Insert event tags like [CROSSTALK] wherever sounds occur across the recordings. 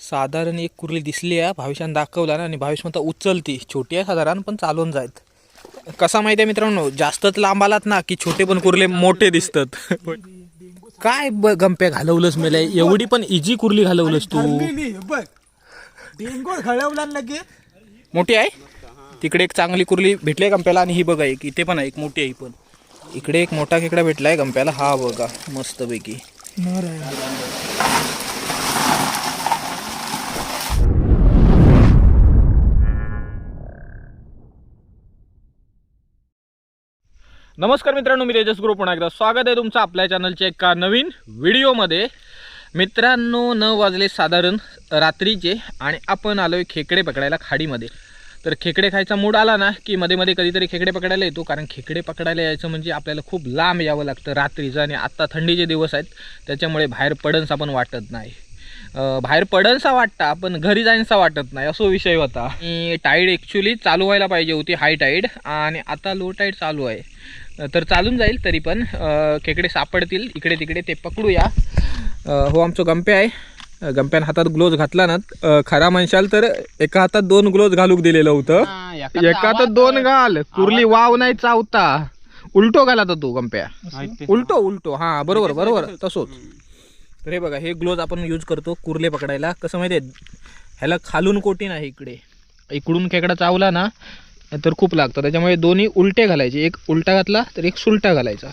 साधारण एक कुर्ली दिसली आहे. भावेशान दाखवला ना आणि भावेश म्हणता उचलती. छोटी आहे साधारण पण चालून जायत. कसा माहिती आहे मित्रांनो? जास्तच लांब आलात ना की छोटे पण कुर्ले मोठे दिसतात. काय ब- गंप्या घालवलंस मेला एवढी पण इजी कुर्ली घालवलंस तू. घडवला लगे मोठी आहे? तिकडे एक चांगली कुर्ली भेटली आहे गंप्याला आणि ही बघा एक इथे पण आहे एक मोठी आहे पण. इकडे एक मोठा खेकडा भेटलाय गंप्याला. हा बघा मस्तपैकी. नमस्कार मित्रांनो मी तेजस ग्रुप. पुन्हा एकदा स्वागत आहे तुमचं आपल्या चॅनलच्या एका नवीन व्हिडिओमध्ये मित्रांनो न वाजले साधारण रात्रीचे आणि आपण आलोय खेकडे पकडायला खाडीमध्ये. तर खेकडे खायचा मूड आला ना की मध्ये मध्ये कधीतरी खेकडे पकडायला येतो कारण खेकडे पकडायला यायचं म्हणजे आपल्याला खूप लांब यावं लागतं रात्रीचं आणि आत्ता थंडीचे दिवस आहेत त्याच्यामुळे बाहेर पडनसा पण वाटत नाही. बाहेर पडनसा वाटता पण घरी जाईनसा वाटत नाही असो विषय होता. टाईड ॲक्च्युली चालू व्हायला पाहिजे होती हाय टाईड आणि आता लो टाईड चालू आहे. तर चालून जाईल तरी पण खेकडे सापडतील. इकडे तिकडे ते पकडूया. हो आमचं गंपे आहे. गंप्यान हातात ग्लोव्ज घातला ना खरा म्हणशाल तर एका हातात दोन ग्लोव्ज घालूक दिलेलं होतं. एका हातात दोन घाल. कुर्ली वाव नाही चावता. उलटो घाला तर तू गंप्या. उलटो उलटो. हा बरोबर बरोबर. तसोच. तर हे बघा हे ग्लोव्ज आपण यूज करतो कुर्ले पकडायला. कसं माहिती आहे? ह्याला खालून कोटीन आहे इकडे. इकडून खेकडा चावला ना तर खूप लागतं. त्याच्यामुळे दोन्ही उलटे घालायचे. एक उलटा घातला तर एक सुलटा घालायचा.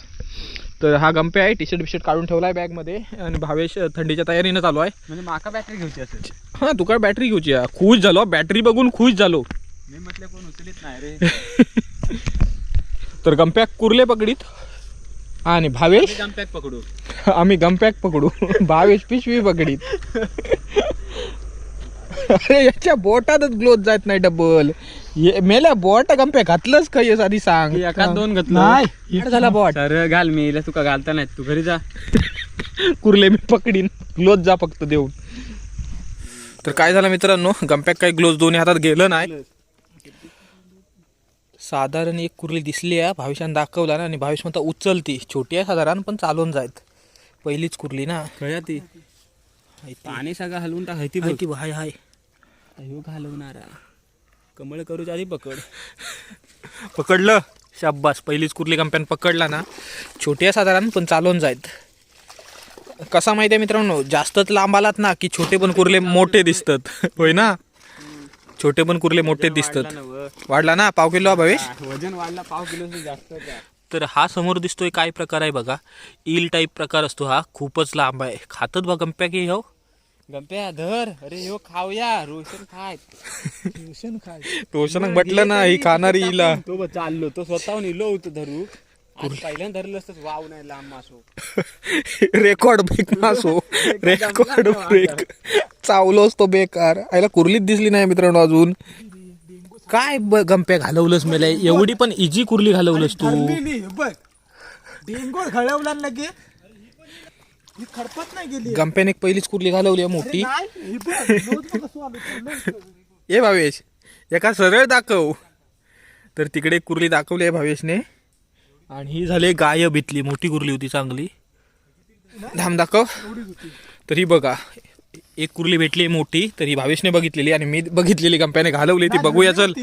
तर हा गंपे आहे. टी शर्ट बिशर्ट काढून ठेवला आहे बॅगमध्ये. आणि भावेश थंडीच्या तयारीनं चालू आहे. म्हणजे माका बॅटरी घेऊची असेल. हां तू काय बॅटरी घेऊची आहे? खुश झालो बॅटरी बघून खुश झालो. मी म्हटलं कोण उचलीत नाही रे. [LAUGHS] तर गंप्याक कुर्ले पकडीत. आणि भावेश? जम्पॅक पकडू. [LAUGHS] आम्ही गंपॅक पकडू. [LAUGHS] भावेश पिशवी पकडीत. [LAUGHS] अरे याच्या बोटातच ग्लोथ जात नाही डबल ये- मेल्या बोट गंप्या घातलंच काही आधी सांग. एका दोन घातलं. नाही झाला बॉट. सर घाल मी. तुका घालता नाही तू घरी जा. कुर्ले मी पकडीन. ग्लोथ जा फक्त देऊन. तर काय झालं मित्रांनो? गंप्याक काही ग्लोव्ह दोन्ही हातात गेलं नाही. साधारण एक कुर्ली दिसली आहे. भावेशान दाखवला ना आणि भावेश म्हणता उचलती. छोटी आहे साधारण पण चालून जायत. पहिलीच कुर्ली ना. कळ्या ती. पाणी सगळं हलवून टाकायची हाय ती हाय हाय ह्यो. घालवणारा कमळ करूच्या आधी पकड. [LAUGHS] पकडलं. शाब्बास पहिलीच कुर्ली कंप्यान पकडला ना. छोटी आहे साधारण पण चालून जायत. कसा माहिती आहे मित्रांनो? जास्तच लांब आलात ना की छोटे पण कुर्ले मोठे दिसतात. होय ना? छोटे पण कुर्ले मोठे दिसतात. वाढला ना पाव किलो हा भवेश? वजन वाढला पाव किलो जास्त तर हा समोर दिसतोय काय प्रकार आहे बघा. ईल टाईप प्रकार असतो हा. खूपच लांब आहे. खातच बघा गंप्या की हो? गंप्या धर. अरे ह्यो खाऊया [LAUGHS] रोशन खाय. रोशन खाय. रोशनक म्हटलं ना ही खाणारी हिला तो बघ चाललो तो स्वतःहून इलो होतो धरू. पहिल्यांदा धरलं असतं वाव नाही लांब मासो. [LAUGHS] रेकॉर्ड ब्रेक मासो. [LAUGHS] रेकॉर्ड ब्रेक चावलोच तो बेकार. आयला कुर्लीत दिसली नाही मित्रांनो अजून. काय ब- गंप्या घालवलंस मेला? एवढी पण इजी कुर्ली घालवलंस तू. ठरलेली, बघ. डेंगोर घडवला लगे ही खडपत नाही गेली. गंप्याने एक पहिलीच कुर्ली घालवली आहे मोठी. नाही, ही बघ, लोट बघ कसं आलं, ठरलं. ये भावेश एका सरळ दाखव. तर तिकडे एक कुर्ली दाखवली आहे भावेशने. आणि ही झाली गायब इथली मोठी कुर्ली होती चांगली. धाम दाखव. तर ही बघा एक कुर्ली भेटली मोठी तर ही भावेशने बघितलेली आणि मी बघितलेली गंप्याने घालवली ती. बघूया चल.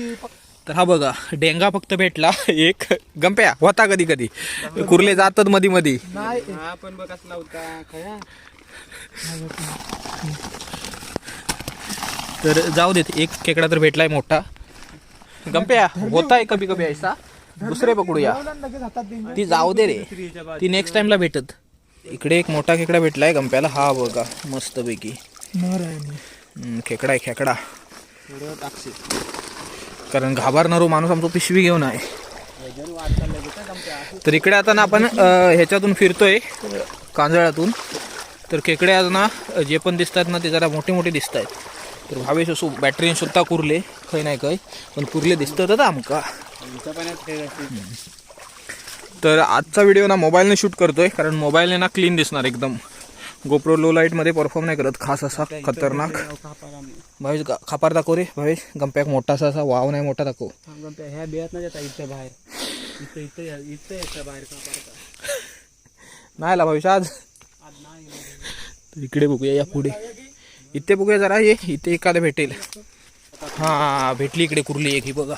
तर हा बघा डेंगा फक्त भेटला [LAUGHS] एक गंप्या होता कधी कधी. कुर्ले जातात मधी मधी. हा पण बघ कसला होता खया तर जाऊ देत एक खेकडा तर भेटलाय मोठा. गंप्या होता आहे कभी कभी ऐसा? दुसरे पकडूया. ती जाऊ दे रे. ती नेक्स्ट टाइमला भेटत. इकडे एक मोठा खेकडा भेटलाय गंप्याला. हा बघा मस्त खेकडा आहे खेकडा. कारण घाबरणारो माणूस आमचा पिशवी घेऊन आहे. तर इकडे आता ना आपण ह्याच्यातून फिरतोय कांजळातून. तर खेकडे आज ना जे पण दिसतात ना ते जरा मोठे मोठे दिसत आहेत तर भावेश असो बॅटरीने सुद्धा कुरले खय नाही काय पण कुरले दिसतात आमका. खेळ असते तर आजचा व्हिडिओ ना मोबाईलने शूट करतोय कारण मोबाईलने ना क्लीन दिसणार एकदम. गोप्रो लो लाईटमध्ये परफॉर्म नाही करत. खास असा खतरनाक. भावेश खापार दाखव रे भावेश. गंप्याक मोठासा असा वाव नाही मोठा दाखव. ह्या नाही जाता इथं बाहेर. इथं इथं या- इथं यायचं बाहेर का पाडता नाही आला भावेश आज. इकडे बघूया या पुढे. इथे बघूया जरा ये इथे एखादं भेटेल. हा भेटली इकडे कुर्ली एक ही बघा.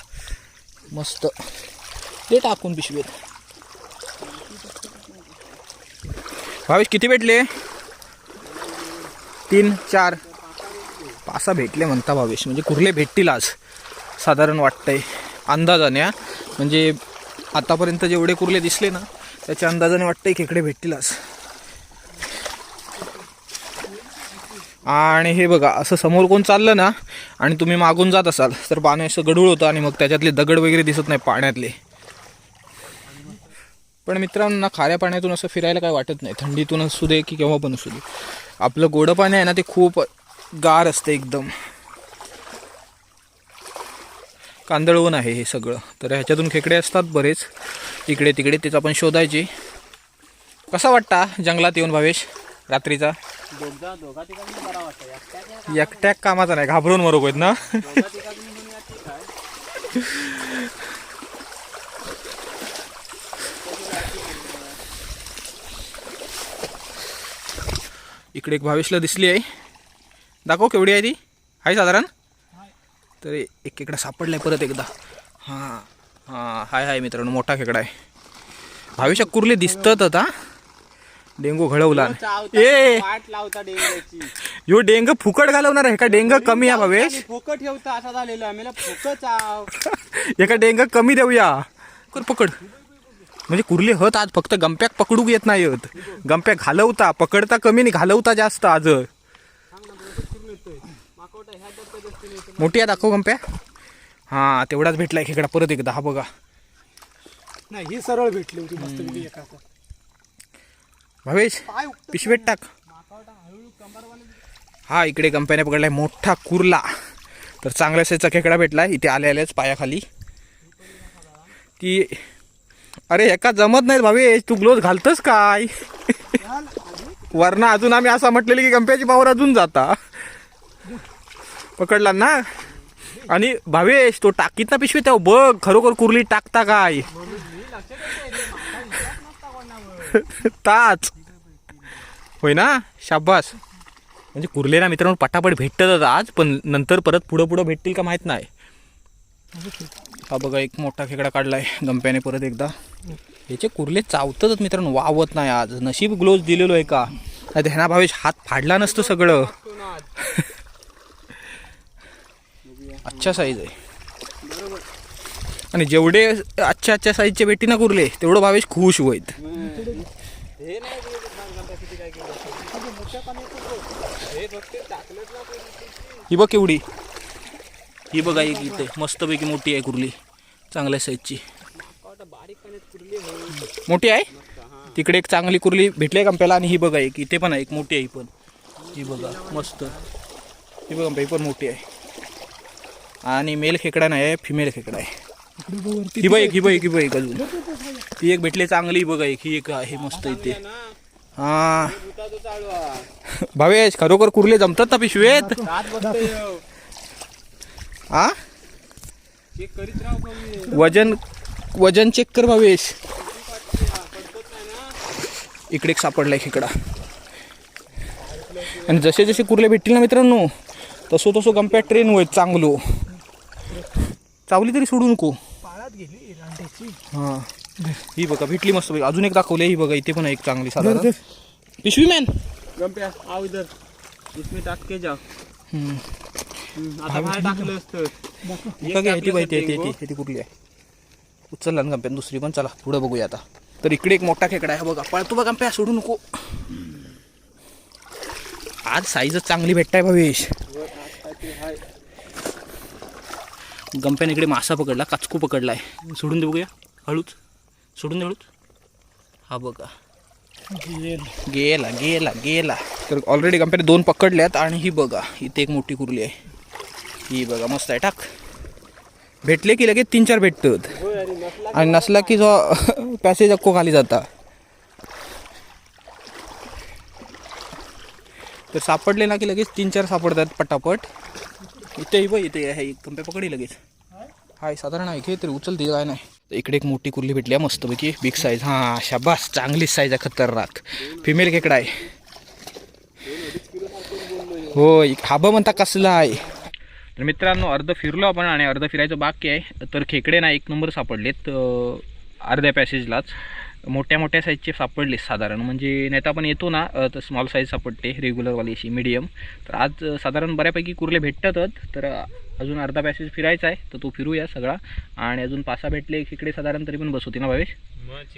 मस्त. ते टाकून पिशवीत. भावेश किती भेटले? तीन चार. पासा भेटले म्हणता भावेश. म्हणजे कुर्ले भेटतील आज साधारण वाटतंय. अंदाजाने म्हणजे आतापर्यंत जेवढे कुर्ले दिसले ना त्याच्या अंदाजाने वाटतंय खेकडे भेटतील आज. आणि हे बघा असं समोर कोण चाललं ना आणि तुम्ही मागून जात असाल तर पाणी असं गडूळ होतं आणि मग त्याच्यातले दगड वगैरे दिसत नाही पाण्यातले. पण मित्रांनो खाऱ्या पाण्यातून असं फिरायला काय वाटत नाही. थंडीतून असू दे की केव्हा पण असू दे. आपलं गोडं पाणी आहे ना ते खूप गार असते एकदम. कांदळवण आहे हे सगळं. तर ह्याच्यातून खेकडे असतात बरेच. इकडे तिकडे तेच आपण शोधायचे. कसा वाटता जंगलात येऊन भावेश रात्रीचा? दोघा दोघा ठिकाणी बरा वाटतं. एकट्या त्या एकट्या कामाचा नाही घाबरून आहेत ना. इकडे एक भावेशला दिसली आहे. दाखव केवढी आहे ती. आहे साधारण? तर एक खेकडा सापडलाय परत एकदा. हां हां हाय हाय मित्रांनो मोठा खेकडा आहे. भावेशा कुर्ले दिसतात आता. डेंगू घडवला. ए! यो डेंग फुकट घालवणार आहे का? डेंग कमी आहे भावेश. फोकट ठेवता असा झालेला [LAUGHS] एका डेंग कमी देऊया. कर पकड. म्हणजे कुर्ले हत आज फक्त गंप्याक पकडूक येत नाही हत गंप्या घालवता पकडता कमी आणि घालवता जास्त आज. मोठी आहे दाखव गंप्या. हा तेवढाच भेटलाय खेकडा परत एकदा हा बघा. नाही ही सरळ भेटली होती मस्त भावेश पिशवेत टाक. हा इकडे गंप्याने पकडलाय मोठा कुर्ला. तर चांगल्या साईजचा खेकडा भेटलाय इथे आले आल्याच पायाखाली. ती अरे एका जमत नाही भावेश तू ग्लोज घालतस काय? वरना अजून आम्ही असं म्हटलेलं की गंप्याची पावर अजून जाता. पकडला ना? आणि भावेश तो टाकीत ना पिशवी त्या बघ खरोखर कुर्ली टाकता काय? ताच. होय ना? शाबास. म्हणजे कुर्लेला मित्रांनो पटापट भेटतच आज पण नंतर परत पुढं पुढं भेटतील का माहीत नाही. हा बघा एक मोठा खेकडा काढलाय. गंप्याने परत एकदा. याचे कुर्ले चावतच मित्रांनो वावत नाही आज. नशीब ग्लोव्ह दिलेलो आहे का? नाही ह्याना भावेश हात फाडला नसतो सगळं. अच्छा साईज आहे. आणि जेवढे अच्छा अच्छा साईजचे भेटी ना कुर्ले तेवढं भावेश खुश होईत. ही बघ केवढी. ही बघा एक इथे. मस्तपैकी मोठी आहे कुर्ली. चांगल्या साईजची मोठी आहे? तिकडे एक चांगली कुर्ली भेटली आहे कंप्याला आणि ही बघा एक. इथे पण आहे एक मोठी आहे पण. ही बघा मस्त. ही बघा ही पण मोठी आहे. आणि मेल खेकडा नाही आहे फिमेल खेकडा आहे. ही बघ एक ही बघ एक ही बघ एक अजून. ती एक भेटली चांगली ही बघा एक ही एक आहे मस्त इथे. हां. भावेश खरोखर कुर्ले जमतात ना पिशवेत? मी वजन वजन चेक कर भावेश इकडे एक सापडलाय खेकडा आणि जसे जसे कुर्ले भेटतील ना मित्रांनो तसो तसो गंप्या ट्रेन होईल चांगलो. चावली तरी सोडू नको हा. ही बघा भेटली मस्त. अजून एक दाखवली ही बघा इथे पण एक चांगली साधारण. पिशवी मॅन गंप्या आओ इधर. इसमें टाक के जाओ. आता बाहेर टाकलं असतं. ती ती ती ती कुठली आहे? उचलला ना गंप्यान दुसरी पण चला पुढे बघूया आता. तर इकडे एक मोठा खेकडा आहे हा बघा. पळतो बघा गंप्या सोडू नको. आज साईजच चांगली भेटताय भवेश. गंप्याने इकडे मासा पकडला काचकू पकडलाय. सोडून दे बघूया हळूच. सोडून दे हळूच. हा बघा. गेला गेला गेला. तर ऑलरेडी गंप्याने दोन पकडल्यात आणि ही बघा इथे एक मोठी कुर्ली आहे. ही बघा मस्त आहे. टाक. भेटले की लगेच तीन चार भेटतात. आणि नसला की जो [LAUGHS] पॅसेज अक्को खाली जाता. तर सापडले ना की लगेच तीन चार सापडतात पटापट. इथे ही बघ इथे आहे कंपे पकडी लगेच. हाय साधारण आहे घे तरी उचलते काय नाही. इकडे एक मोठी कुर्ली भेटली आहे मस्तपैकी. बिग साईज हां शाबास चांगलीच साईज आहे खतरनाक. फिमेल खेकडा आहे. होय हाबा म्हणता कसला आहे? तर मित्रांनो अर्ध फिरलो आपण आणि अर्ध फिरायचं बाकी आहे. तर खेकडे ना एक नंबर सापडलेत अर्ध्या पॅसेजलाच. मोठ्या मोठ्या साईजचे सापडले साधारण. म्हणजे नाही तर आपण येतो ना तर स्मॉल साईज सापडते रेग्युलरवाली अशी मीडियम तर आज साधारण बऱ्यापैकी कुर्ले भेटतातच तर अजून अर्धा पॅसेज फिरायचा आहे तर तो फिरूया सगळा. आणि अजून पासा भेटले खेकडे साधारण तरी पण बसवते ना भावेश?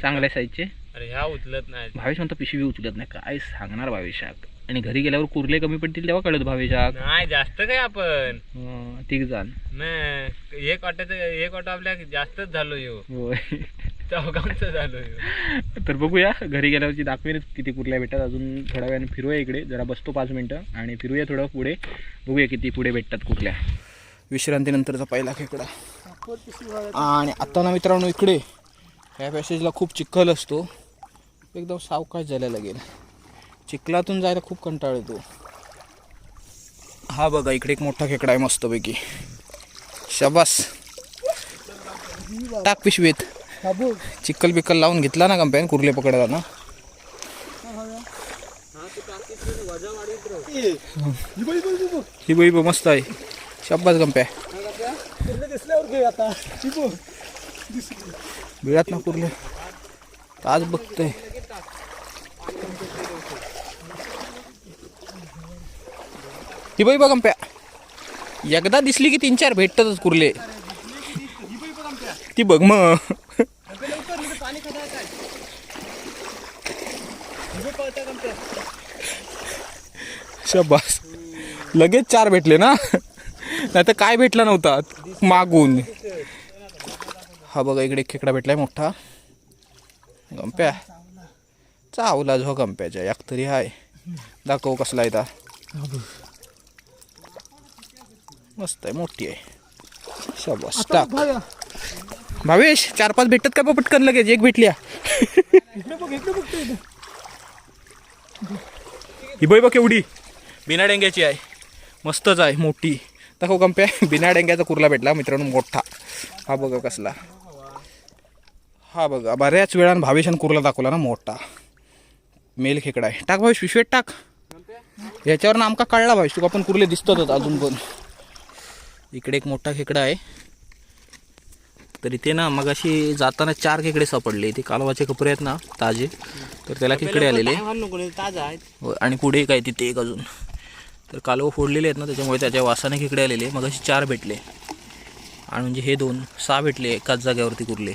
चांगल्या साईजचे अरे ह्या उचलत नाही भावेश म्हणतो पिशवी उचलत नाही. काय सांगणार भावेशाक आणि घरी गेल्यावर कुर्ले कमी पडतील तेव्हा कळत भावेशाक. नाही जास्त काय आपण. तिघ जण. नाही एक ऑटोचं एक ऑटो आपल्या जास्तच झालो यो. होय. चौघांचं झालो यो. तर बघूया घरी गेल्यावरची दाखवेनच किती कुर्ल्या भेटतात. अजून थोड्या वेळाने फिरूया इकडे. जरा बसतो पाच मिनटं आणि फिरूया थोडं पुढे. बघूया किती पुढे भेटतात कुर्ल्या. विश्रांतीनंतरचा पहिला खेकडा. आणि आता ना मित्रांनो इकडे ह्या पॅसेजला खूप चिखल असतो. एकदम सावकाश जायला लागेल. चिखलातून जायला खूप कंटाळ येतो. हा बघा इकडे एक मोठा खेकडा आहे मस्तपैकी. शबास. टाक पिशवीत. चिक्कल बिक्कल लावून घेतला ना कंपॅन कुर्ले पकडताना ही बाई बघ मस्त आहे. शब्बास गंप्या बिळात ना कुर्ले. आज बघतोय. ही बाई बघ गंप्या एकदा दिसली की तीन चार भेटतातच कुर्ले. ती बघ मग. शबास. लगेच चार भेटले ना? नाही तर काय भेटला नव्हता? मागून. हा बघा इकडे खेकडा भेटलाय मोठा. गंप्या. चावला झो गंप्याच्या एक तरी हाय. दाखव कसला आहे मस्त आहे मोठी आहे. शबास. टाक. भावेश चार पाच भेटतात का पटकन लगेच? एक भेटल्या. ही बाई बघ केवढी. बिना डेंग्याची आहे. मस्तच आहे मोठी. दाखव कंप्या बिना डेंग्याचा कुर्ला भेटला मित्रांनो मोठा. हा बघा कसला. हा बघा बऱ्याच वेळानं भावेशान कुर्ला दाखवला ना मोठा. मेल खेकडा आहे. टाक भावेश पिशवेत टाक. याच्यावर आमका कळला भावेश तुका पण कुर्ले दिसतातच अजून पण. इकडे एक मोठा खेकडा आहे. तर इथे ना मग अशी जाताना चार खेकडे सापडले. ते कालवाचे कपडे आहेत ना ताजे. तर त्याला खेकडे आलेले. हो, आणि पुढे काय तिथे एक अजून. तर कालवं फोडलेले आहेत ना त्याच्यामुळे त्याच्या वासाने खेकडे आलेले. मग असे चार भेटले. आणि म्हणजे हे दोन सहा भेटले एकाच जागेवरती कुरले.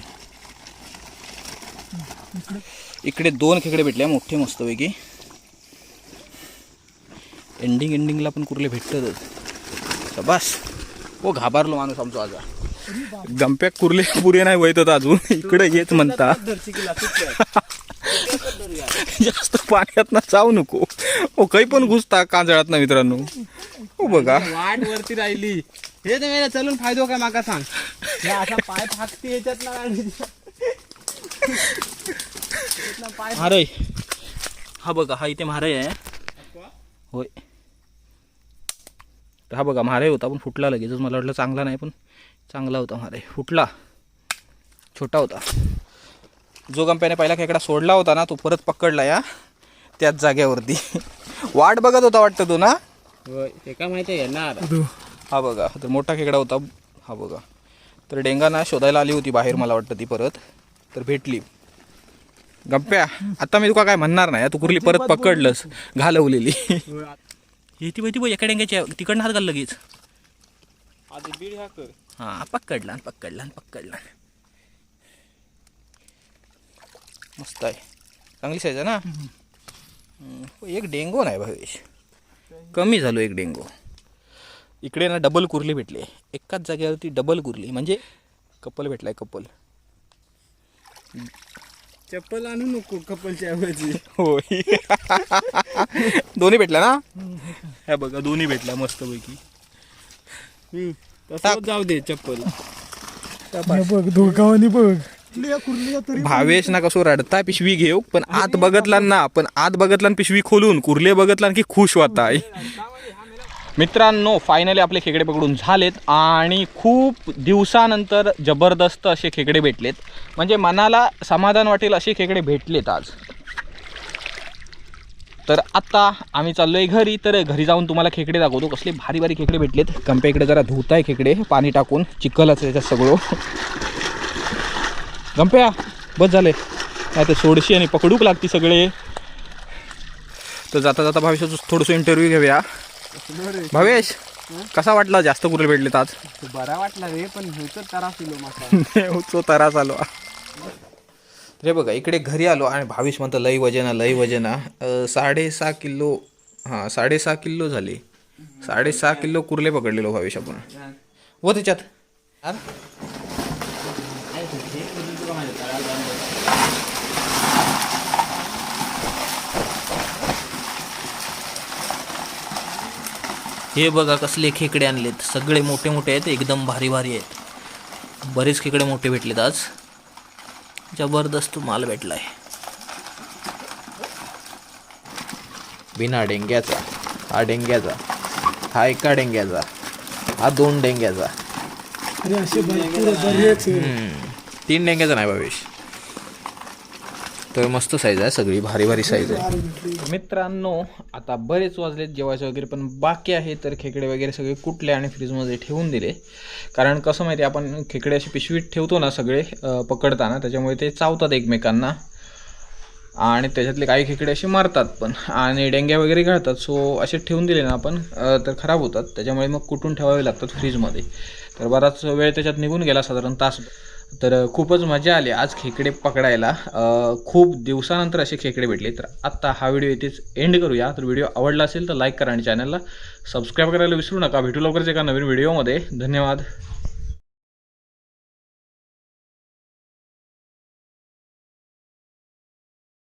इकडे दोन खेकडे भेटले मोठे मस्तपैकी. एंडिंग एंडिंगला पण कुर्ले भेटतातच. बस ओ घाबरलो माणूस आमचा आजा गंप्या कुर्ले पुरे नाही वैत होता अजून. इकडे येत म्हणता. जास्त पाण्यात ना जाऊ नको. ओ काही पण घुसता कांजळात ना मित्रांनो. हो बघा. वाट वरती राहिली. हे तर मेला चलून फायदो काय माका सांग. हे असा पाय फाकते याच्यात ना पाय महाराय हा बघा हा इथे महाराय आहे. होय. तर हा बघा महाराय होता पण फुटला लगेचच मला वाटलं चांगला नाही पण चांगला होता महाराय फुटला. छोटा होता. जो गंप्याने पहिला खेकडा सोडला होता ना तो परत पकडला या त्याच जागेवरती. [LAUGHS] वाट बघत होता वाटतं तो ना? ते काय माहिती आहे ना हा बघा तर मोठा खेकडा होता. हा बघा. तर डेंगा ना शोधायला आली होती बाहेर मला वाटतं ती परत. तर भेटली. गप्प्या आता मी तुका काय म्हणणार नाही तू कुर्ली परत पकडलंस घालवलेली. ही ती एका डेंग्याची आहे. तिकडनं हात घाल लगेच. आधी बीड ह्या कर. हा पकडला पकडला पकडला. मस्त आहे. चांगली साईज आहे ना. एक डेंगो नाही भावेश कमी झालो एक डेंगो. इकडे ना डबल कुर्ली भेटली. एकाच जागेवरती डबल कुर्ली. म्हणजे कपल भेटलाय कपल. चप्पल आणू नको कपलच्या ऐवजी. होय. [LAUGHS] दोन्ही भेटल्या ना? ह्या बघा दोन्ही हम्म, टाक. तसंच जाऊ दे चप्पल. बघ दोघांनी बघ. भावेश ना कसो रडता पिशवी घेऊ पण आत बघतला ना पण आत बघतला पिशवी खोलून कुर्ले बघतला की खुश होताय मित्रांनो फायनली आपले खेकडे पकडून झालेत आणि खूप दिवसानंतर जबरदस्त असे खेकडे भेटलेत. म्हणजे मनाला समाधान वाटेल असे खेकडे भेटलेत आज. तर आत्ता आम्ही चाललो आहे घरी तर घरी जाऊन तुम्हाला खेकडे दाखवतो. कसले भारी भारी खेकडे भेटलेत. कंप्या इकडे जरा धुत आहे खेकडे पाणी टाकून चिखलच त्याच्यात सगळं. गंप्या बस झाले. नाही तर सोडशी आणि पकडूक लागती सगळे. तर जाता जाता भावेश थोडंसं इंटरव्ह्यू घेऊया. भावेश कसा वाटला? जास्त कुठे भेटलेत आज. बरा वाटला रे पण होतं तरा किलो माका. तो तरास आलो. [LAUGHS] रे बघा इकडे घरी आलो आणि भावीस म्हणतं लई वजना लई वजना साडेसहा किलो हां साडेसहा किलो झाले. साडेसहा किलो कुर्ले पकडलेलो भावेश आपण. व त्याच्यात? हे बघा कसले खेकडे आणलेत. सगळे मोठे मोठे आहेत एकदम भारी भारी आहेत. बरेच खेकडे मोठे भेटलेत आज. जबरदस्त माल भेटलाय. बिना डेंग्याचा. हा डेंग्याचा. हा एका डेंग्याचा. हा दोन डेंग्याचा. अरे असे आहे. तीन डेंग्याचा नाही भावेश. तर मस्त साईज आहे सगळी भारी भारी साईज आहे. मित्रांनो आता बरेच वाजलेत जेवायचे वगैरे पण बाकी आहे तर खेकडे वगैरे सगळे कुटले आणि फ्रीजमध्ये ठेवून दिले. कारण कसं माहिती आहे, आपण खेकडे अशी पिशवीत ठेवतो ना सगळे पकडताना त्याच्यामुळे ते चावतात एकमेकांना. आणि त्याच्यातले काही खेकडे असे मारतात पण आणि डेंग्या वगैरे घालतात सो असे ठेवून दिले ना आपण तर खराब होतात. त्याच्यामुळे मग कुटून ठेवावे लागतात फ्रीजमध्ये. तर बराच वेळ त्याच्यात निघून गेला साधारण तास. तर खूपच मजा आली आज खेकडे पकडायला. खूप दिवसानंतर असे खेकडे भेटले. तर आत्ता हा व्हिडिओ इथेच एंड करूया. तर व्हिडिओ आवडला असेल तर लाईक करा आणि चॅनलला सबस्क्राईब करायला विसरू नका. भेटू लवकरच एका नवीन व्हिडिओमध्ये धन्यवाद.